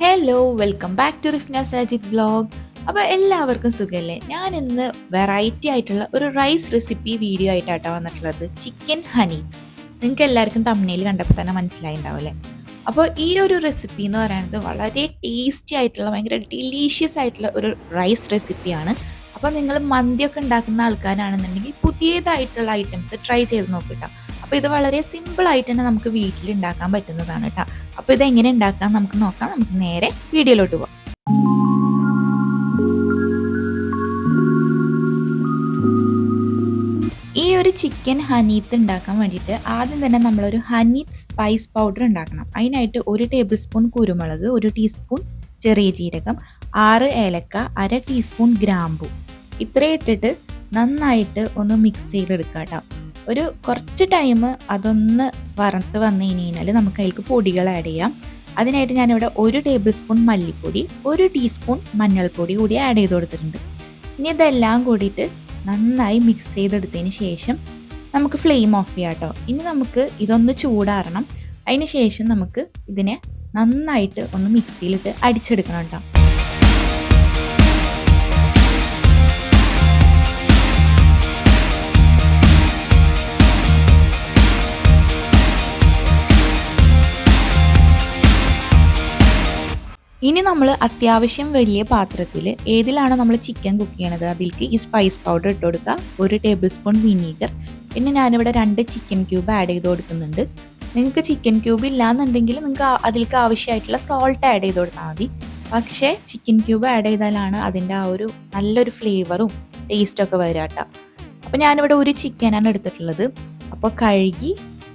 Hello welcome back to Rifna Sajith vlog അപ്പോൾ എല്ലാവർക്കും സുഖമല്ലേ ഞാൻ ഇന്ന് വെറൈറ്റി ആയിട്ടുള്ള ഒരു റൈസ് റെസിപ്പി വീഡിയോ ആയിട്ടാട്ടോ വന്നിട്ടുള്ളത്. ചിക്കൻ ഹണി നിങ്ങൾക്ക് എല്ലാവർക്കും തമ്മിൽ കണ്ടപ്പോൾ തന്നെ മനസ്സിലായി അല്ലേ അപ്പോൾ ഈ ഒരു റെസിപ്പി എന്ന് പറയുന്നത് വളരെ ടേസ്റ്റി ആയിട്ടുള്ള ഭയങ്കര ഡെലീഷ്യസ് ആയിട്ടുള്ള ഒരു റൈസ് റെസിപ്പിയാണ് അപ്പോൾ നിങ്ങൾ മന്തിയൊക്കെ ഉണ്ടാക്കുന്ന ആൾക്കാരാണെന്നുണ്ടെങ്കിൽ പുതിയതായിട്ടുള്ള ഐറ്റംസ് ട്രൈ ചെയ്ത് നോക്കിട്ടോ അപ്പോൾ ഇത് വളരെ സിമ്പിൾ ആയിട്ട് തന്നെ നമുക്ക് വീട്ടിൽ ഉണ്ടാക്കാൻ പറ്റുന്നതാണ് കേട്ടോ അപ്പോൾ ഇത് എങ്ങനെ ഉണ്ടാക്കാം നമുക്ക് നോക്കാം. നമുക്ക് നേരെ വീഡിയോയിലോട്ട് പോവാം. ഈ ഒരു ചിക്കൻ ഹനീത്ത് ഉണ്ടാക്കാൻ വേണ്ടിയിട്ട് ആദ്യം തന്നെ നമ്മളൊരു ഹനീത്ത് സ്പൈസ് പൗഡർ ഉണ്ടാക്കണം. അതിനായിട്ട് ഒരു ടേബിൾ സ്പൂൺ കുരുമുളക് ഒരു ടീസ്പൂൺ ചെറിയ ജീരകം ആറ് ഏലക്ക അര ടീസ്പൂൺ ഗ്രാമ്പു. ഇത്രയും ഇട്ടിട്ട് നന്നായിട്ട് ഒന്ന് മിക്സ് ചെയ്തെടുക്കുക കേട്ടോ ഒരു കുറച്ച് ടൈം അതൊന്ന് വറുത്ത് വന്നു കഴിഞ്ഞാൽ നമുക്ക് അതിലേക്ക് പൊടികൾ ആഡ് ചെയ്യാം. അതിനായിട്ട് ഞാനിവിടെ ഒരു ടേബിൾ സ്പൂൺ മല്ലിപ്പൊടി ഒരു ടീസ്പൂൺ മഞ്ഞൾപ്പൊടി കൂടി ആഡ് ചെയ്ത് കൊടുത്തിട്ടുണ്ട്. ഇനി ഇതെല്ലാം കൂടിയിട്ട് നന്നായി മിക്സ് ചെയ്തെടുത്തതിന് ശേഷം നമുക്ക് ഫ്ലെയിം ഓഫ് ചെയ്യാം കേട്ടോ ഇനി നമുക്ക് ഇതൊന്ന് ചൂടാറണം. അതിന് ശേഷം നമുക്ക് ഇതിനെ നന്നായിട്ട് ഒന്ന് മിക്സിയിലിട്ട് അടിച്ചെടുക്കണം കേട്ടോ ഇനി നമ്മൾ അത്യാവശ്യം വലിയ പാത്രത്തിൽ ഏതിലാണോ നമ്മൾ ചിക്കൻ കുക്ക് ചെയ്യണത്? അതിലേക്ക് ഈ സ്പൈസ് പൗഡർ ഇട്ട് കൊടുക്കുക. ഒരു ടേബിൾ സ്പൂൺ വിനീഗർ പിന്നെ ഞാനിവിടെ രണ്ട് ചിക്കൻ ക്യൂബ് ആഡ് ചെയ്ത് കൊടുക്കുന്നുണ്ട്. നിങ്ങൾക്ക് ചിക്കൻ ക്യൂബ് ഇല്ലാന്നുണ്ടെങ്കിൽ നിങ്ങൾക്ക് അതിലേക്ക് ആവശ്യമായിട്ടുള്ള സോൾട്ട് ആഡ് ചെയ്ത് കൊടുത്താൽ മതി. പക്ഷേ ചിക്കൻ ക്യൂബ് ആഡ് ചെയ്താലാണ് അതിന്റെ ആ ഒരു നല്ലൊരു ഫ്ലേവറും ടേസ്റ്റൊക്കെ വരിക കേട്ടോ. അപ്പോൾ ഞാനിവിടെ ഒരു ചിക്കനാണ് എടുത്തിട്ടുള്ളത്. അപ്പോൾ കഴുകി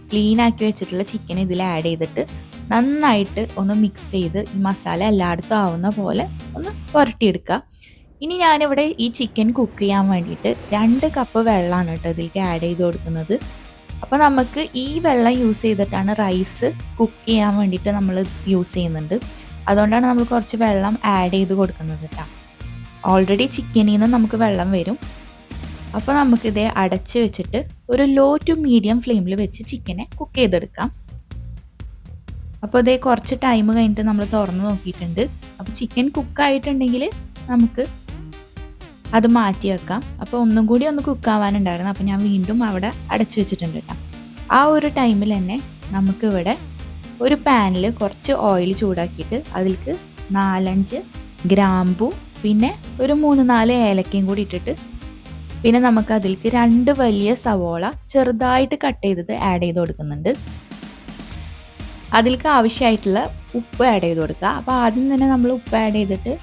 ക്ലീൻ ആക്കി വെച്ചിട്ടുള്ള ചിക്കൻ ഇതിൽ ആഡ് ചെയ്തിട്ട് നന്നായിട്ട് ഒന്ന് മിക്സ് ചെയ്ത് ഈ മസാല എല്ലായിടത്തും ആവുന്ന പോലെ ഒന്ന് പുരട്ടിയെടുക്കുക. ഇനി ഞാനിവിടെ ഈ ചിക്കൻ കുക്ക് ചെയ്യാൻ വേണ്ടിയിട്ട് രണ്ട് കപ്പ് വെള്ളമാണ് കേട്ടോ ഇതിലേക്ക് ആഡ് ചെയ്ത് കൊടുക്കുന്നത്. അപ്പോൾ നമുക്ക് ഈ വെള്ളം യൂസ് ചെയ്തിട്ടാണ് റൈസ് കുക്ക് ചെയ്യാൻ വേണ്ടിയിട്ട് നമ്മൾ യൂസ് ചെയ്യുന്നുണ്ട് അതുകൊണ്ടാണ് നമ്മൾ കുറച്ച് വെള്ളം ആഡ് ചെയ്ത് കൊടുക്കുന്നത് കേട്ടോ. ഓൾറെഡി ചിക്കനിൽ നിന്ന് നമുക്ക് വെള്ളം വരും. അപ്പോൾ നമുക്കിതേ അടച്ച് വെച്ചിട്ട് ഒരു ലോ ടു മീഡിയം ഫ്ലെയിമിൽ വെച്ച് ചിക്കനെ കുക്ക് ചെയ്തെടുക്കാം. അപ്പോൾ ഇതേ കുറച്ച് ടൈം കഴിഞ്ഞിട്ട് നമ്മൾ തുറന്ന് നോക്കിയിട്ടുണ്ട്. അപ്പോൾ ചിക്കൻ കുക്ക് ആയിട്ടുണ്ടെങ്കിൽ നമുക്ക് അത് മാറ്റി വെക്കാം. അപ്പോൾ ഒന്നും കൂടി ഒന്ന് കുക്ക് കുക്കാവാനുണ്ടായിരുന്നു അപ്പോൾ ഞാൻ വീണ്ടും അവിടെ അടച്ചു വെച്ചിട്ടുണ്ട് കേട്ടോ. ആ ഒരു ടൈമിൽ തന്നെ നമുക്കിവിടെ ഒരു പാനിൽ കുറച്ച് ഓയിൽ ചൂടാക്കിയിട്ട് അതിലേക്ക് നാലഞ്ച് ഗ്രാമ്പു പിന്നെ ഒരു മൂന്ന് നാല് ഏലക്കയും കൂടി ഇട്ടിട്ട് പിന്നെ നമുക്ക് അതിലേക്ക് രണ്ട് വലിയ സവോള ചെറുതായിട്ട് കട്ട് ചെയ്തത് ആഡ് ചെയ്ത് കൊടുക്കുന്നുണ്ട്. അതിലേക്ക് ആവശ്യമായിട്ടുള്ള ഉപ്പ് ആഡ് ചെയ്ത് കൊടുക്കുക. അപ്പോൾ ആദ്യം തന്നെ നമ്മൾ ഉപ്പ് ആഡ് ചെയ്തിട്ട്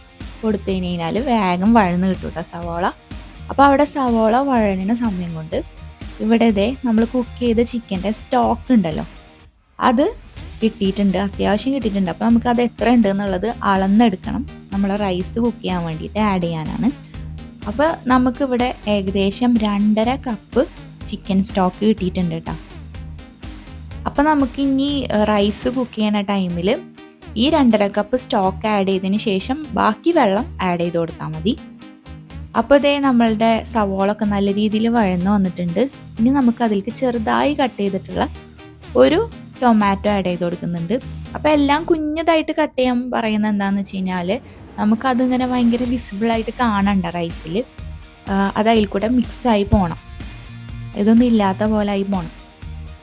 കൊടുത്തു കഴിഞ്ഞ് കഴിഞ്ഞാൽ വേഗം വഴന്ന് കിട്ടും കേട്ടോ സവോള. അപ്പോൾ അവിടെ സവോള വഴണുന്ന സമയം കൊണ്ട് ഇവിടെ ഇതേ നമ്മൾ കുക്ക് ചെയ്ത ചിക്കന്റെ സ്റ്റോക്ക് ഉണ്ടല്ലോ. അത് കിട്ടിയിട്ടുണ്ട് അത്യാവശ്യം കിട്ടിയിട്ടുണ്ട്. അപ്പോൾ നമുക്കത് എത്ര ഉണ്ട് എന്നുള്ളത് അളന്നെടുക്കണം. നമ്മളെ റൈസ് കുക്ക് ചെയ്യാൻ വേണ്ടിയിട്ട് ആഡ് ചെയ്യാനാണ്. അപ്പോൾ നമുക്കിവിടെ ഏകദേശം രണ്ടര കപ്പ് ചിക്കൻ സ്റ്റോക്ക് കിട്ടിയിട്ടുണ്ട് കേട്ടോ അപ്പോൾ നമുക്ക് ഇനി റൈസ് കുക്ക് ചെയ്യണ ടൈമിൽ ഈ രണ്ടര കപ്പ് സ്റ്റോക്ക് ആഡ് ചെയ്തതിന് ശേഷം ബാക്കി വെള്ളം ആഡ് ചെയ്ത് കൊടുത്താൽ മതി. അപ്പോൾ ഇതേ നമ്മളുടെ സവോളൊക്കെ നല്ല രീതിയിൽ വഴന്ന് വന്നിട്ടുണ്ട്. ഇനി നമുക്ക് അതിലേക്ക് ചെറുതായി കട്ട് ചെയ്തിട്ടുള്ള ഒരു ടൊമാറ്റോ ആഡ് ചെയ്ത് കൊടുക്കുന്നുണ്ട്. അപ്പോൾ എല്ലാം കുഞ്ഞതായിട്ട് കട്ട് ചെയ്യാൻ പറയുന്നത് എന്താണെന്ന് വെച്ച് കഴിഞ്ഞാൽ നമുക്കതിങ്ങനെ ഭയങ്കര വിസിബിളായിട്ട് കാണണ്ട റൈസിൽ അത് അതിൽ കൂടെ മിക്സായി പോകണം ഇതൊന്നും ഇല്ലാത്ത പോലെ ആയി പോകണം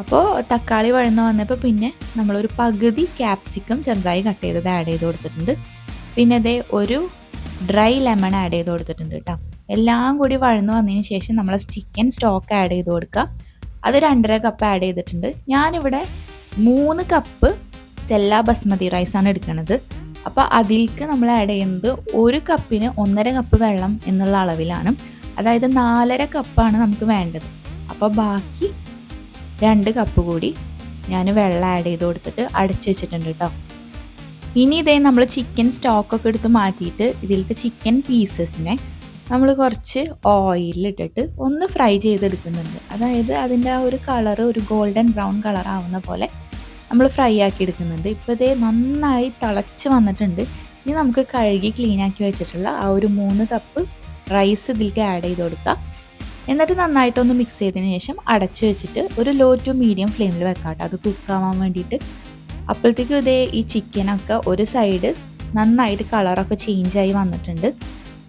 അപ്പോൾ തക്കാളി വഴന്ന് വന്നപ്പോൾ പിന്നെ നമ്മളൊരു പകുതി ക്യാപ്സിക്കം ചെറുതായി കട്ട് ചെയ്തത് ആഡ് ചെയ്ത് കൊടുത്തിട്ടുണ്ട്. പിന്നെ അതേ ഒരു ഡ്രൈ ലെമൺ ആഡ് ചെയ്ത് കൊടുത്തിട്ടുണ്ട് കേട്ടോ എല്ലാം കൂടി വഴന്ന് വന്നതിന് ശേഷം നമ്മൾ ചിക്കൻ സ്റ്റോക്ക് ആഡ് ചെയ്ത് കൊടുക്കുക അത് രണ്ടര കപ്പ് ആഡ് ചെയ്തിട്ടുണ്ട്. ഞാനിവിടെ മൂന്ന് കപ്പ് സെല്ല ബസ്മതി റൈസാണ് എടുക്കുന്നത് അപ്പോൾ അതിലേക്ക് നമ്മൾ ആഡ് ചെയ്യുന്നത് ഒരു കപ്പിന് ഒന്നര കപ്പ് വെള്ളം എന്നുള്ള അളവിലാണ്. അതായത് നാലര കപ്പാണ് നമുക്ക് വേണ്ടത്. അപ്പോൾ ബാക്കി രണ്ട് കപ്പ് കൂടി ഞാൻ വെള്ളം ആഡ് ചെയ്ത് കൊടുത്തിട്ട് അടച്ചു വെച്ചിട്ടുണ്ട് കേട്ടോ ഇനി ഇതേ നമ്മൾ ചിക്കൻ സ്റ്റോക്കൊക്കെ എടുത്ത് മാറ്റിയിട്ട് ഇതിലത്തെ ചിക്കൻ പീസസിനെ നമ്മൾ കുറച്ച് ഓയിലിട്ടിട്ട് ഒന്ന് ഫ്രൈ ചെയ്തെടുക്കുന്നുണ്ട്. അതായത് അതിന്റെ ആ ഒരു കളറ് ഒരു ഗോൾഡൻ ബ്രൗൺ കളർ ആവുന്ന പോലെ നമ്മൾ ഫ്രൈ ആക്കി എടുക്കുന്നുണ്ട്. ഇപ്പോൾ ഇതേ നന്നായി തിളച്ച് വന്നിട്ടുണ്ട്. ഇനി നമുക്ക് കഴുകി ക്ലീൻ ആക്കി വെച്ചിട്ടുള്ള ആ ഒരു മൂന്ന് കപ്പ് റൈസ് ഇതിലേക്ക് ആഡ് ചെയ്ത് കൊടുക്കാം. എന്നിട്ട് നന്നായിട്ടൊന്ന് മിക്സ് ചെയ്തതിന് ശേഷം അടച്ചു വെച്ചിട്ട് ഒരു ലോ ടു മീഡിയം ഫ്ലെയിമിൽ വെക്കാട്ടോ. കേട്ടോ അത് കുക്കാവാൻ വേണ്ടിയിട്ട്. അപ്പോഴത്തേക്കും ഇതേ ഈ ചിക്കനൊക്കെ ഒരു സൈഡ് നന്നായിട്ട് കളറൊക്കെ ചേഞ്ചായി വന്നിട്ടുണ്ട്.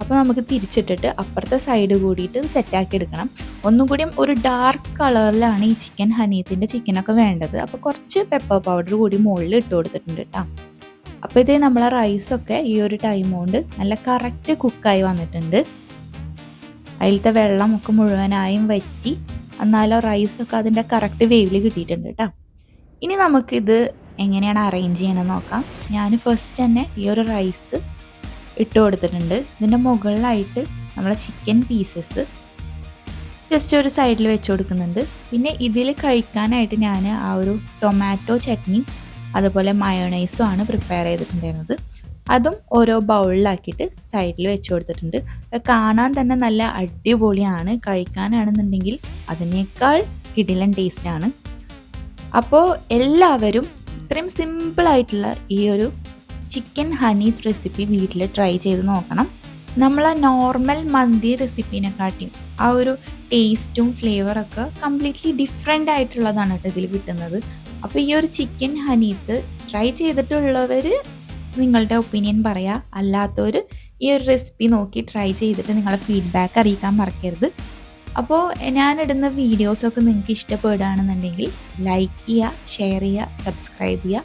അപ്പോൾ നമുക്ക് തിരിച്ചിട്ടിട്ട് അപ്പുറത്തെ സൈഡ് കൂടിയിട്ട് സെറ്റാക്കി എടുക്കണം. ഒന്നും കൂടി ഒരു ഡാർക്ക് കളറിലാണ് ഈ ചിക്കൻ ഹനീത്തിന്റെ ചിക്കനൊക്കെ വേണ്ടത്. അപ്പോൾ കുറച്ച് പെപ്പർ പൗഡർ കൂടി മുകളിൽ ഇട്ട് കൊടുത്തിട്ടുണ്ട് കേട്ടോ അപ്പോൾ ഇതേ നമ്മളെ റൈസൊക്കെ ഈ ഒരു ടൈം കൊണ്ട് നല്ല കറക്റ്റ് കുക്കായി വന്നിട്ടുണ്ട്. അതിലത്തെ വെള്ളമൊക്കെ മുഴുവനായും വറ്റി എന്നാലും റൈസൊക്കെ അതിന്റെ കറക്റ്റ് വേവിൽ കിട്ടിയിട്ടുണ്ട് കേട്ടോ ഇനി നമുക്കിത് എങ്ങനെയാണ് അറേഞ്ച് ചെയ്യണമെന്ന് നോക്കാം. ഞാൻ ഫസ്റ്റ് തന്നെ ഈ ഒരു റൈസ് ഇട്ട് കൊടുത്തിട്ടുണ്ട്. ഇതിന്റെ മുകളിലായിട്ട് നമ്മളെ ചിക്കൻ പീസസ് ജസ്റ്റ് ഒരു സൈഡിൽ വെച്ച് കൊടുക്കുന്നുണ്ട്. പിന്നെ ഇതിൽ കഴിക്കാനായിട്ട് ഞാൻ ആ ഒരു ടൊമാറ്റോ ചട്നി അതുപോലെ മയോണൈസും ആണ് പ്രിപ്പയർ ചെയ്തിട്ടുണ്ടായിരുന്നത്. അതും ഓരോ ബൗളിലാക്കിയിട്ട് സൈഡിൽ വെച്ച് കൊടുത്തിട്ടുണ്ട്. കാണാൻ തന്നെ നല്ല അടിപൊളിയാണ് കഴിക്കാനാണെന്നുണ്ടെങ്കിൽ അതിനേക്കാൾ കിടിലൻ ടേസ്റ്റാണ് അപ്പോൾ എല്ലാവരും ഇത്രയും സിമ്പിളായിട്ടുള്ള ഈ ഒരു ചിക്കൻ ഹണി റെസിപ്പി വീട്ടിൽ ട്രൈ ചെയ്ത് നോക്കണം. നമ്മൾ നോർമൽ മന്തി റെസിപ്പീനെക്കാട്ടിയും ആ ഒരു ടേസ്റ്റും ഫ്ലേവറൊക്കെ കംപ്ലീറ്റ്ലി ഡിഫറെന്റ് ആയിട്ടുള്ളതാണ് കേട്ടോ ഇതിൽ കിട്ടുന്നത്. അപ്പോൾ ഈ ഒരു ചിക്കൻ ഹനീത്ത് ട്രൈ ചെയ്തിട്ടുള്ളവർ നിങ്ങളുടെ ഒപ്പീനിയൻ പറയുക അല്ലാത്തവർ ഈ ഒരു റെസിപ്പി നോക്കി ട്രൈ ചെയ്തിട്ട് നിങ്ങളുടെ ഫീഡ്ബാക്ക് അറിയിക്കാൻ മറക്കരുത്. അപ്പോൾ ഞാനിടുന്ന വീഡിയോസൊക്കെ നിങ്ങൾക്ക് ഇഷ്ടപ്പെടുകയാണെന്നുണ്ടെങ്കിൽ ലൈക്ക് ചെയ്യുക ഷെയർ ചെയ്യുക സബ്സ്ക്രൈബ് ചെയ്യുക.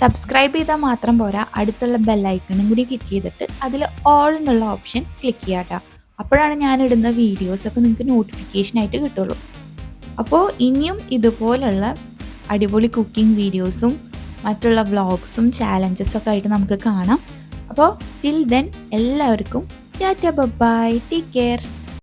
സബ്സ്ക്രൈബ് ചെയ്താൽ മാത്രം പോരാ അടുത്തുള്ള ബെല്ലൈക്കണും കൂടി ക്ലിക്ക് ചെയ്തിട്ട് അതിൽ ഓൾ എന്നുള്ള ഓപ്ഷൻ ക്ലിക്ക് ചെയ്യുക കേട്ടോ. അപ്പോഴാണ് ഞാനിടുന്ന വീഡിയോസൊക്കെ നിങ്ങൾക്ക് നോട്ടിഫിക്കേഷനായിട്ട് കിട്ടുള്ളൂ. അപ്പോൾ ഇനിയും ഇതുപോലുള്ള അടിപൊളി കുക്കിംഗ് വീഡിയോസും മറ്റുള്ള വ്ളോഗ്സും ചാലഞ്ചസൊക്കെ ആയിട്ട് നമുക്ക് കാണാം. അപ്പോൾ ടിൽ ദെൻ എല്ലാവർക്കും ടാറ്റ ബൈ ടേക്ക് കെയർ